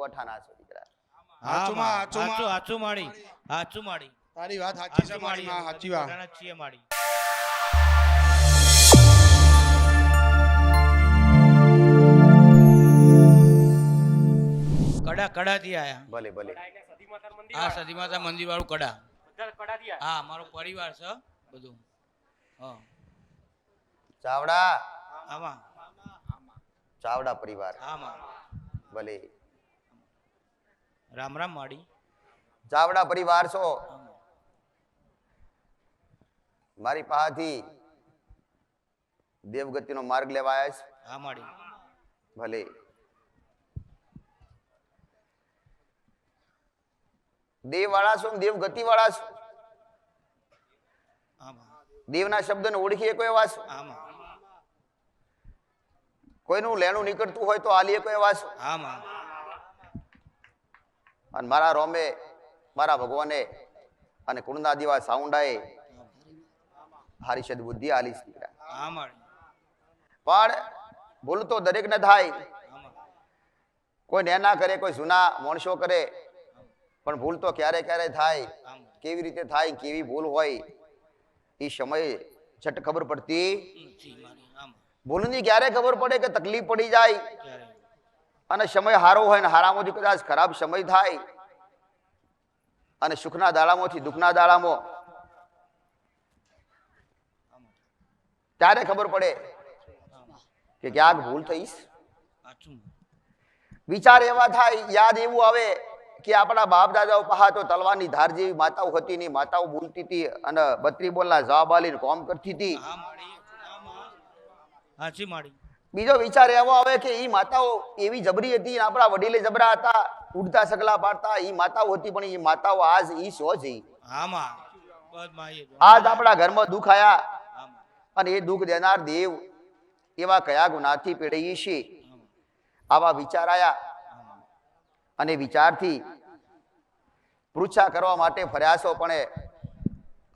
કોઠાના છો દીકરા. હાચું માં, હાચું માં. હાચું હાચું માડી હાચું માડી. તારી વાત સાચી છે હાચું મારી માં સાચી વાત. છીએ માડી. કડા કડા થી આયા. ભલે ભલે. આ સતી માતા મંદિર વાળું કડા. હા મારો પરિવાર છે બધું. હા. ચાવડા. આમાં. ચાવડા પરિવાર. આમાં. ભલે. રામ રામ માડી ચાવડા પરિવાર છો? મારી પાસેથી દેવગતિનો માર્ગ લેવા આવ્યા છે હા માડી. ભલે. દેવ વાળા છો ને દેવગતિ વાળા છો દેવના શબ્દને ઓળખીએ કોઈ એવા છો? કોઈનું લેણું નીકળતું હોય તો આલીએ કોઈ એવા છો? આમાં. અને મારા રોમે મારા ભગવાને અને કુણના દિવા સાઉન્ડાએ હારી સદ બુદ્ધિ આલી પણ ભૂલ તો દરેક ને થાય. કોઈ નેના કરે કોઈ જૂના માણસો કરે પણ ભૂલ તો ક્યારે ક્યારે થાય કેવી રીતે થાય કેવી ભૂલ હોય એ સમયે છટ ખબર પડતી ભૂલની ક્યારે ખબર પડે કે તકલીફ પડી જાય. અને સમય સારો હોય ને હારામાંથી કદાચ ખરાબ સમય થાય. અને સુખના દાડામાંથી દુઃખના દાડામાં. ત્યારે ખબર પડે કે ક્યાંક ભૂલ થઈશ. વિચાર એવા થાય, યાદ એવું આવે કે આપણા બાપ દાદાઓ પહા તો તલવારની ધાર જેવી માતાઓ હતી ની માતાઓ બોલતી હતી અને બત્રી બોલના જવાબ આલીને કોમ કરતી હતી. માડી બીજો વિચાર એવો આવે કે એ માતાઓ એવી જબરી હતી આપણા વડીલે જબરા હતા ઉડતા સગલા પાડતા એ માતાઓ હતી પણ એ માતાઓ આજ ઈ શો છે. આજ આપણા ઘરમાં દુઃખ આયા. અને એ દુઃખ દેનાર દેવ એવા કયા ગુનાથી પીડાઈએ છીએ આવા વિચાર આયા. અને વિચારથી પૃચ્છા કરવા માટે ફર્યાસો પણ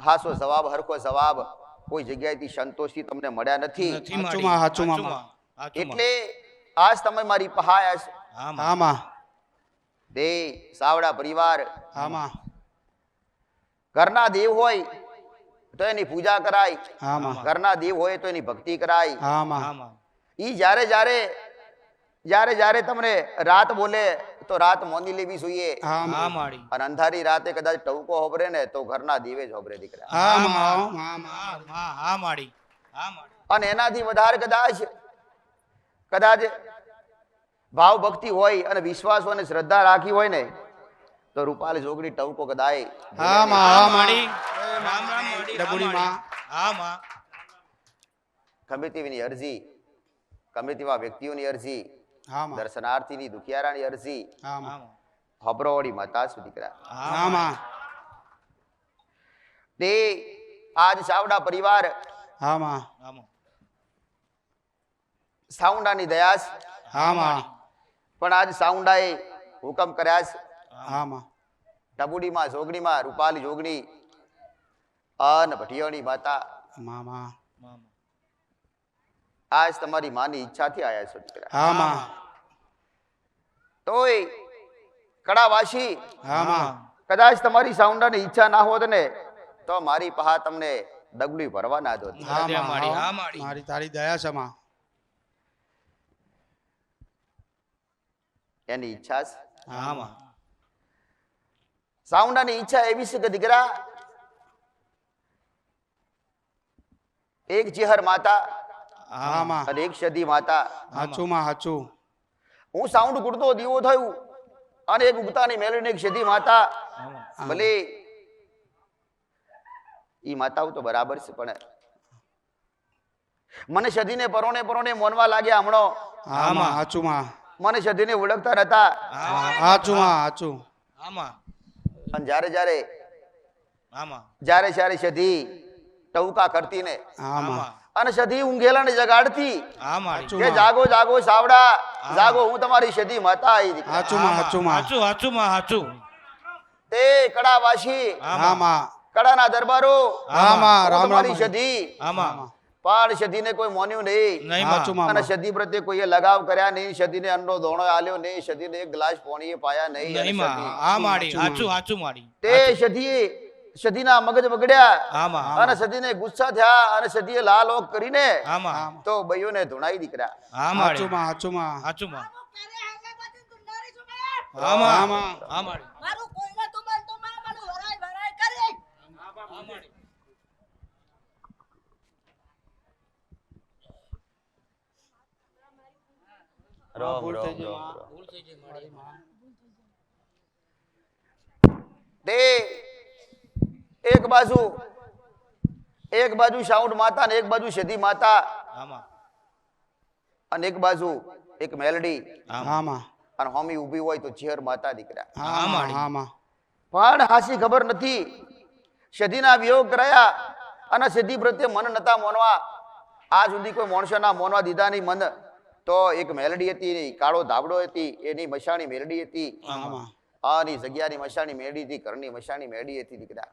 હાસો જવાબ હરખો જવાબ કોઈ જગ્યાએથી સંતોષથી તમને મળ્યા નથી. માં. એટલે આજ તમે મારી પહાયા છો આમાં દે સાવડા પરિવાર. આમાં ઘરના દેવ હોય તો એની પૂજા કરાય. ઘરના દેવ હોય તો એની ભક્તિ કરાય. ઈ જ્યારે જ્યારે જ્યારે જ્યારે તમને રાત બોલે તો રાત મોની લેવી જોઈએ. અને અંધારી રાતે કદાચ ટવકો હોબરે ને તો ઘરના દેવે જ હોબરે દીકરા. અને એનાથી વધારે કદાચ કદાચ ભાવ ભક્તિ હોય અને વિશ્વાસ હોય અને શ્રદ્ધા રાખી હોય ને તો રૂપાલ જોગડી ટવકો કદાય. કમિટી હા રામ રામ ડબુડી માં. હા માં અરજી કમિટીમાં વ્યક્તિઓની અરજી આમાં દર્શનાર્થીની દુખિયારાની અરજી આમાં આમાં હબરોવાળી માતા સુધી કર્યા. આમાં તે આજ સાવડા પરિવાર હા આમાં સાઉન્ડાની દયા આમાં પણ આજ સાઉન્ડાએ હુકમ કર્યા છે? આમાં ટબુડીમાં જોગણીમાં રૂપાલી જોગણી અન ભટિયાણી માતા. મામા આજ તમારી માની ઈચ્છાથી આયા છો દીકરા. આમાં તોય કડાવાસી આમાં કદાચ તમારી સાઉન્ડાની ઈચ્છા ના હોત ને તો મારી પહા તમને દગડી ભરવા ના માડી. મારી તારી દયા છે એની ઈચ્છા છે? સાઉન્ડાની ઈચ્છા એવી છે કે દીકરા એક જીહર માતા અને એક સદી માતા. હાચું માં હાચું. હું સાઉન્ડ કૂટતો દીવો થયું અને એક ઉગતાની મેળવીને એક સદી માતા. ભલે ઈ માતાઓ તો બરાબર છે પણ મને સદીને પરોણે પરોણે મોનવા લાગ્યા હમણો. આમાં હાચું માં. મને સદીને ઓળખતા નતા. હાચું હા હાચું. આમાં. અને જ્યારે જ્યારે આમાં. જ્યારે જ્યારે સદી ટવકા કરતી ને આમાં. અને અને ઊંઘેલા ને જગાડતી હા કે જાગો જાગો સાવડા. જાગો હું તમારી સદી માતા આવી દીકરા. હાચું માં હાચું માં હાચું હાચું માં હાચું. તે કડાવાસી. આમાં. કડાના દરબારો. આમાં. રામ રામ. સદી આમાં. પણ સદીને કોઈ મોન્યું નહીં. સાચું અને સદી પ્રત્યે કોઈએ લગાવ કર્યા નહીં સદીને અન્નો ધોણો આલ્યો નહીં સદીને એક ગ્લાસ પાણીએ પાયા નહીં આ માડી સાચું હાચું માડી. તે સદીએ સદીના મગજ બગડ્યા અને સદીને ગુસ્સા થયા અને સદીએ લાલ ઓક કરીને તો બઈઓને ધુણાઈ દીકરા હા માડી સાચું માં સાચું માં હાચું માં હા હા માં માં હા માડી મારું કોઈને તું બન તું માં મારું વરાય વરાય કરી હા માડી રોમ રોમ રોમ તે એક બાજુ એક બાજુ સાઉન્ડ માતા ને એક બાજુ સિદ્ધિ માતા. હા અને એક બાજુ એક મેલડી. અને હોમી ઊભી હોય તો ઝેર માતા દીકરા. હા હા, માં માડી. હા માં પણ હાસી ખબર નથી. સિદ્ધિના વિયોગ કરાયા અને સદી પ્રત્યે મન નતા મોનવા. આ સુધી કોઈ માણસોના મોનવા દીધા નહીં મન. તો એક મેલડી હતી કાળો ધાબડો હતી એની મશાણી મેલડી હતી. આની જગ્યાની મશાણી મેલડી હતી ઘરની મશાણી મેલડી હતી દીકરા.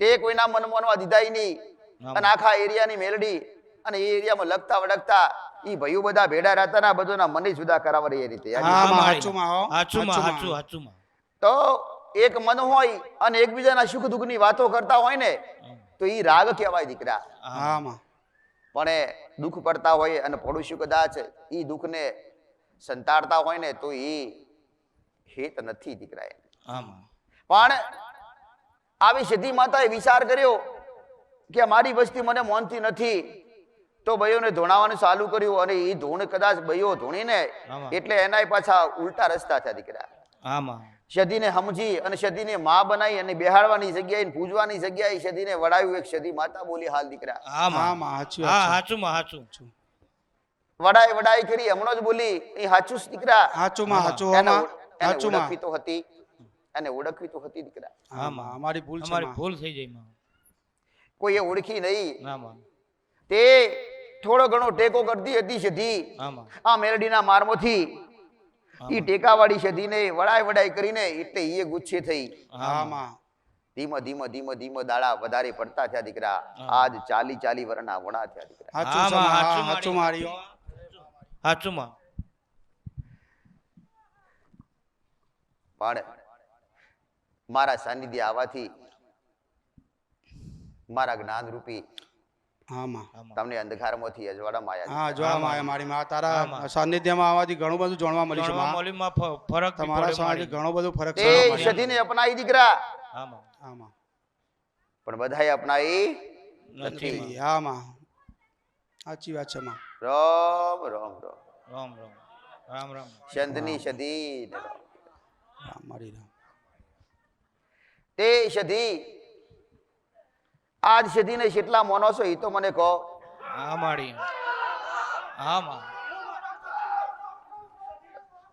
તે કોઈના મન દીધાઈ નહીં. અને આખા એરિયાની મેલડી અને એ એરિયામાં લગતા વડકતા ઈ ભયું બધા ભેડા રહેતા ના બધોના મને જુદા કરાવવા એ રીતે. તો એક મન હોય અને એકબીજાના સુખ દુઃખની વાતો કરતા હોય ને તો ઈ રાગ કહેવાય દીકરા. પણ એ દુઃખ પડતા હોય અને પડોશી કદાચ ઈ દુઃખને સંતાડતા હોય ને તો ઈ હિત નથી દીકરા એને. પણ આવી સિદ્ધિ માતાએ વિચાર કર્યો કે મારી વસ્તી મને મોનતી નથી તો બયોને ધોણાવાનું ચાલુ કર્યું અને એ ધૂણ કદાચ બયો ધૂણીને એટલે એનાય પાછા ઉલટા રસ્તા થયા દીકરા. હા માં સદીને સમજી અને સદીને માં બનાવી અને બેહાડવાની જગ્યાએ પૂજવાની જગ્યાએ સદીને વડાવ્યું એક સદી માતા બોલી હાલ દીકરા. હા હા માં માં હા હાચું માં હાચું. વડાઈ વડાઈ કરી હમણો જ બોલી એ હાચું દીકરા. માં હાચું માં. માં. ઓળખવી તો હતી. એને ઓળખવી તો હતી દીકરા. હા માં અમારી ભૂલ છે અમારી ભૂલ થઈ જઈ માં. એ ઓળખી નહીં. ના માં. તે થોડો ઘણો ટેકો કરતી હતી સધી હા માં. આ મેલડીના મારમોથી ઈ ટેકાવાળી સધીને વડાય વડાય કરીને એટલે ઈએ ગુસ્સે થઈ. આમાં. માં ધીમે ધીમે ધીમે ધીમે દાડા વધારે પડતા થયા દીકરા. આજ ચાલી ચાલી વરના વણા થયા દીકરા. હાચું છે હા, માં સાચું હા, સાચું મારી. હાચું માં પણ મારા સાનિધ્ય આવવાથી મારા જ્ઞાન રૂપી તમને અંધકારમાંથી અજવાળામાં આવ્યા હા મારી માં તારા સાનિધ્યમાં આવવાથી ઘણું બધું જાણવા મળ્યું છે જાણવા માં. મળ્યું માં ફ- ફરક તમારા પડ્યો ઘણો બધો ફરક તે સધીને અપનાવી દીકરા. હા માં પણ બધાએ અપનાવી નથી માં. હા માં સાચી વાત છે માં. રામ રામ રામ. રામ રામ. રામ રામ. સંતની સધી રામ. રામ. તે સધી આજ સધીને કેટલા મોનો છો એ તો મને કહો. હા માડી. હા માં.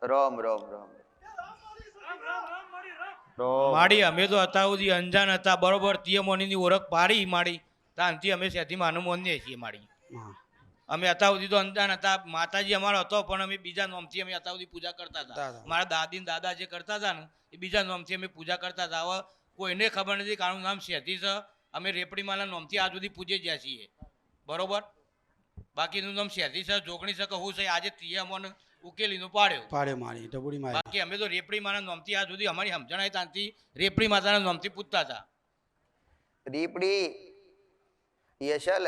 રોમ રોમ રોમ. રામ. માડી અમે તો હતા સુધી અંજાન હતા બરોબર તે મોનીની ઓળખ પાડી માડી. તાનથી અમે સેથી માનું મોનીએ છીએ માડી. અમે હતા સુધી તો અંજાન હતા માતાજી અમારો હતો પણ અમે બીજા નોમથી અમે હતા સુધી પૂજા કરતા હતા. કરતા હતા. મારા દાદી ને દાદા જે કરતા હતા ને એ બીજા નોમથી અમે પૂજા કરતા હતા. હવે કોઈને ખબર નથી કાનું નામ શેતી છે અમે રેપડીમાના નોમથી આજ સુધી પૂજે જ્યાં છીએ. બરોબર? બાકીનું નામ શેતી સર જોગણી સર કહું હું છે આજે તીએ અમને ઉકેલીનો પાડ્યો પાડ્યો મારી ડબુડી મારી. બાકી અમે તો રેપડી માના નોમથી આજ સુધી અમારી સમજણાય ત્યાંથી રેપડી માતાના નોમથી પૂછતા હતા. રેપડી યશલ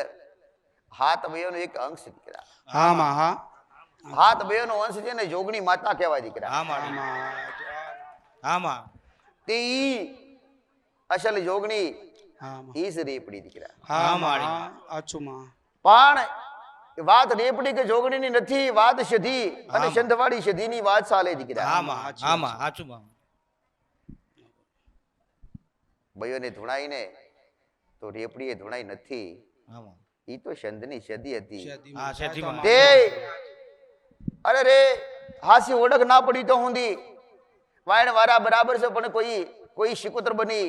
હાથ બેનો એક અંશ દીકરા. હા માં હા. હાથ બેનો અંશ છે ને જોગણી માતા કહેવાય દીકરા. હા માં હા માં. તે અસલ જોગણી હા માં ઈ જ રેપડી દીકરા હા હા, માં મારી. હા સાચું માં પણ વાત રેપડી કે જોગણીની નથી વાત સધી અને સંધવાળી સધીની વાત ચાલે દીકરા હા માં હા માં સાચું માં ભાઈઓને ધૂણાઈને તો રેપડીએ ધૂણાઈ નથી હા માં ઈ તો સંધની સદી હતી તે અરે રે હાસી ઓળખ ના પડી તો હુંદી વાયણ વારા બરાબર છે પણ કોઈ કોઈ શિકોતર બની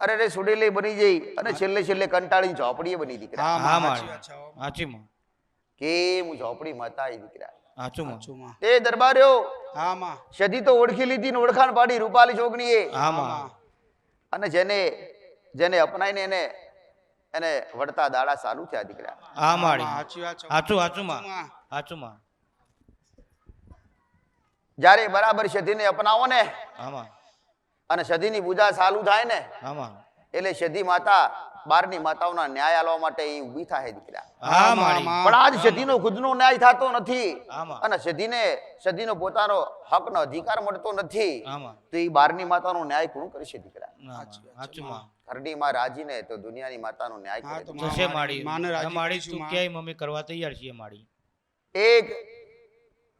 અરે રે સુડેલી બની જઈ. અને છેલ્લે છેલ્લે કંટાળી ઝોપડીએ બની દીકરા. હા હા માં માડી સાચી માં કેમ ઝોપડી માતા આવી દીકરા? સાચું માં માં તે દરબાર્યો હા માં. સદી તો ઓળખી લીધી ને ઓળખાણ પાડી રૂપાલી જોગણીએ હા માં. અને જેને જેને અપનાઈને એને એને વળતા દાડા ચાલુ થયા દીકરા. હા માડી હાચી વાત છે હાચું હાચું માં માં. હાચું માં જ્યારે બરાબર સધીને અપનાવો ને આમાં અને સધીની પૂજા ચાલુ થાય ને એટલે સધી માતા બારની માતાઓના ન્યાય આલવા માટે એ ઊભી થાય દીકરા. હા માડી માં. પણ આજ સધીનો ખુદનો ન્યાય થતો નથી. અને સધીને સધીનો પોતાનો હકનો અધિકાર મળતો નથી તો એ બારની માતાનો ન્યાય કોણ કરશે દીકરા? હાચું માં. ઘરની માં રાજીને તો દુનિયાની માતાનો ન્યાય કરે માડી માને રાજી હા, માડી તું ક્યાંય મમ્મી કરવા તૈયાર છીએ માડી એક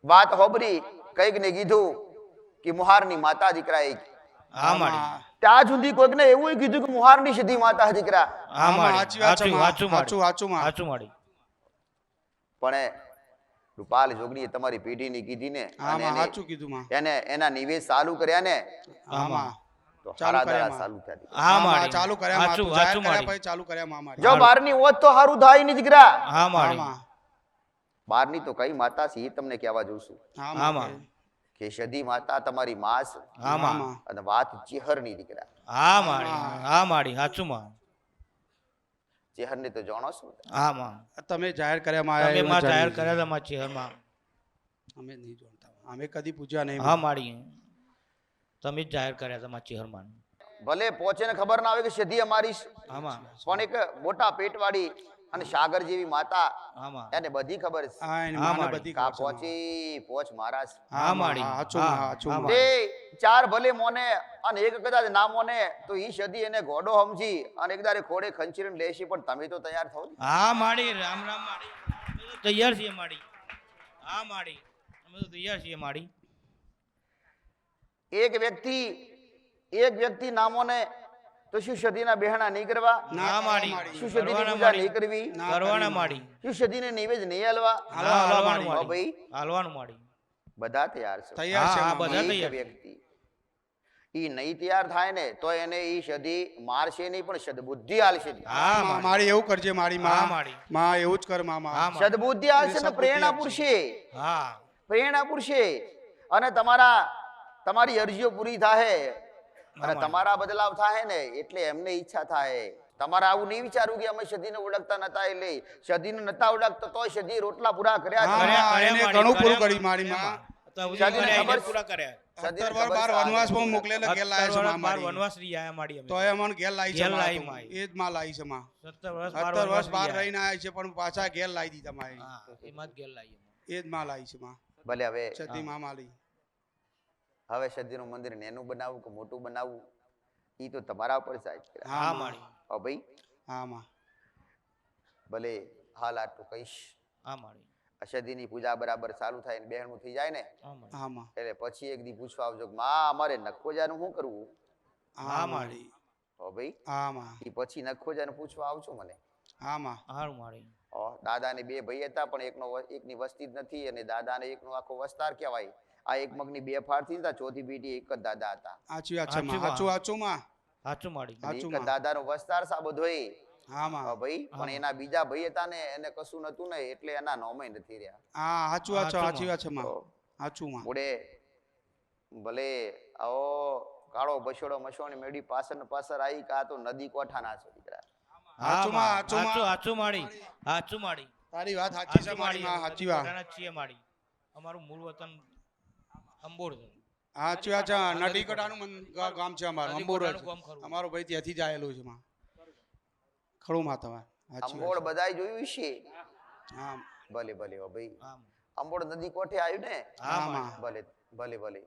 વાત હોબરી કંઈક ને કીધું કે મુહારની માતા દીકરા એક ત્યાં સુધી કોઈકને એવું કીધું કે મુહારની સીધી માતા દીકરા. પણ રૂપાલ જોગણીએ તમારી પેઢીની કીધી ને એને- સાચું કીધું એને એના નિવેશ ચાલુ કર્યા ને બારની તો હારું થાય નહીં દીકરા. હા માડી. તો કઈ માતા છે એ તમને કેવા જઉં છું. કે સદી માતા તમારી માં. આમાં. અને વાત ચેહરની દીકરા. હા માડી. હા. માડી. સાચું માં. ચેહરની તો જાણો છો હા માં. તમે જાહેર કર્યા માં અમે માં જાહેર કર્યા હતા માં ચેહરમાં અમે નહીં જાણતા. અમે કદી પૂજ્યા નહીં હા માડી. તમે જ જાહેર કર્યા હતા માં ચેહરમાં ભલે પહોંચે ને ખબર ના આવે કે સદી અમારી. આમાં પણ એક મોટા પેટવાળી અને સાગર જેવી માતા એને બધી ખબર છે. કા. પહોંચી પહોંચ હા માડી. તે ચાર ભલે મોને અને એક કદાચ ના મોને તો ઈ સદી એને ઘોડો સમજી અને એક દારે ખોડે ખંચીને લેશે પણ તમે તો તૈયાર થો હા માડી. રામ રામ માડી. તૈયાર છીએ માડી. હા માડી. અમે તો તૈયાર છીએ માડી. એક વ્યક્તિ એક વ્યક્તિ નામોને તો શું સદીના બહેણા નહીં કરવા? ના માડી શું સદીની પૂજા નહીં કરવી? કરવાના માડી શું સદીને નિવેદ નહીં હાલવા? હાલવા હાલવાનું માડી. ભાઈ. હાલવાનું માડી બધા તૈયાર છે. તૈયાર છે. બધા તૈયાર વ્યક્તિ. ઈ નહીં તૈયાર થાય ને તો એને ઈ સદી મારશે નહીં પણ સદબુદ્ધિ હાલશે હા મારી. એવું કરજે મારી હા માં. માડી માં એવું જ કર મામા. માં. સદબુદ્ધિ હાલશે ને પ્રેરણા. પૂરશે. હા. પ્રેરણા પૂરશે. અને તમારા તમારી અરજીઓ પૂરી થાય અને તમારા બદલાવ થાય ને એટલે એમને ઈચ્છા થાય તમારે આવું નહીં વિચારવું કે અમે સદીને ઓળખતા નતા એટલે સદીને નતા ઓળખતા તોય સદી રોટલા પૂરા કર્યા હા, જ. કર્યા, હા, કર્યા એને ઘણું પૂરું કર્યા મારી માં. તો સુધી શાદીને કર્યા, ખબર પૂરા કર્યા. સત્તર વાર બાર વનવાસમાં મોકલેલા ઘેર લાયા છે માં બાર વનવાસ રહી આયા માડી તો એ મને ઘેર લાવી છે માં લાવી તો. માં. એ જ માં લાવી છે માં સત્તર વર્ષ બાર સત્તર વર્ષ વનવાસ બાર રહી રહીને આવ્યા છે પણ પાછા ઘેર લાવી દીધા. હા એમાં જ એ માં છે માં ભલે હવે સતી માં માલી. હવે સદીનું મંદિર નેનું બનાવવું કે મોટું બનાવવું? એ તો તમારા ઉપર સાહેબ હા હા ઓ ભાઈ. હા માં. ભલે હાલ આટલું કહીશ. હા માડી આ પૂજા બરાબર ચાલુ થાય ને બહેણું થઈ જાય ને? હા માં. એટલે પછી એક દી પૂછવા આવજો કે માં અમારે નખોજાનું શું કરવું? હા હા ઓ ભાઈ. હા માં. એ પછી નખોજાનું પૂછવા આવજો મને. હા માં. હારું માડી હો, દાદાને બે ભાઈ હતા પણ એકનો એકની વસ્તી જ નથી અને દાદાને એકનો આખો વસ્તાર કહેવાય. આ એક મગની બે ફાળથી હતા ચોથી પેઢી એક જ દાદા હતા. સાચી વાત છે માં. સાચું સાચું સાચું માં. સાચું માડી. માં. દાદાનો વસ્તાર સા બધોય. હા ભાઈ પણ એના બીજા ભાઈ હતા ને એને કશું નતું ને એટલે એના નોમે નથી રહ્યા. હા સાચું વાત છે સાચું સાચી વાત છે માં. સાચું માં. મુડે ભલે આવો કાળો બસોડો મસોણી મેડી પાછળ ને પાછળ આવી કા તો નદી કોઠાના છો દીકરા. સાચું માં, સાચું માં. સાચું સાચું માડી. સાચું માડી. તારી વાત સાચી છે માડી. સાચી વાત. છીએ માડી. અમારું મૂળ વતન અંબોર મન- ગા- ગામ છે અમારું અંબોર. અમારો ભાઈ ત્યાંથી જ આવેલો છે માં. ખરું માં તમારે. વાત બધાય જોયું છે. હા. ભલે ભલે ભાઈ. અંબોળ નદી કોઠે આવ્યું ને? હા હા, ભલે ભલે ભલે.